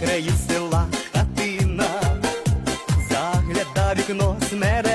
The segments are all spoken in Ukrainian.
краю села хатина, загляда вікно смерть.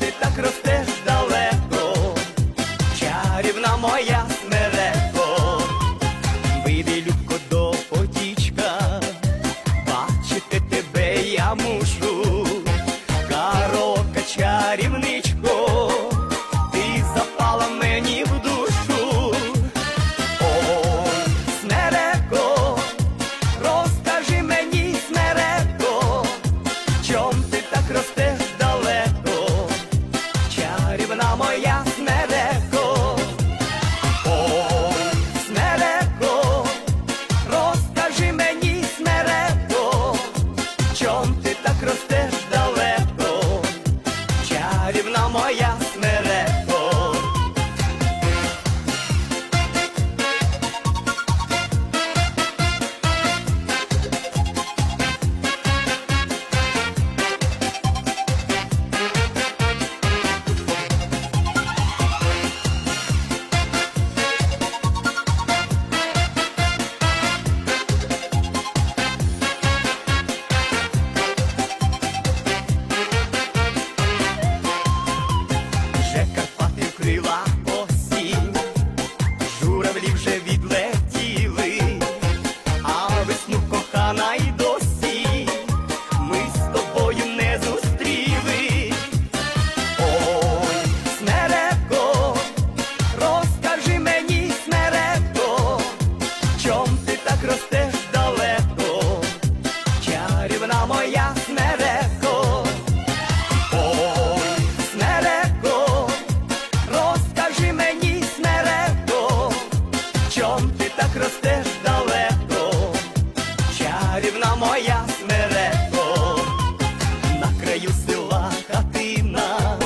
ти так ростеш. Checa. Чом ти так ростеш далеко, чарівна моя смереко, на краю села хатина,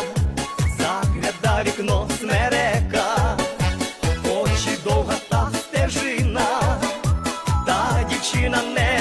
загляда вікно смерека, очі довга та стежина, та дівчина не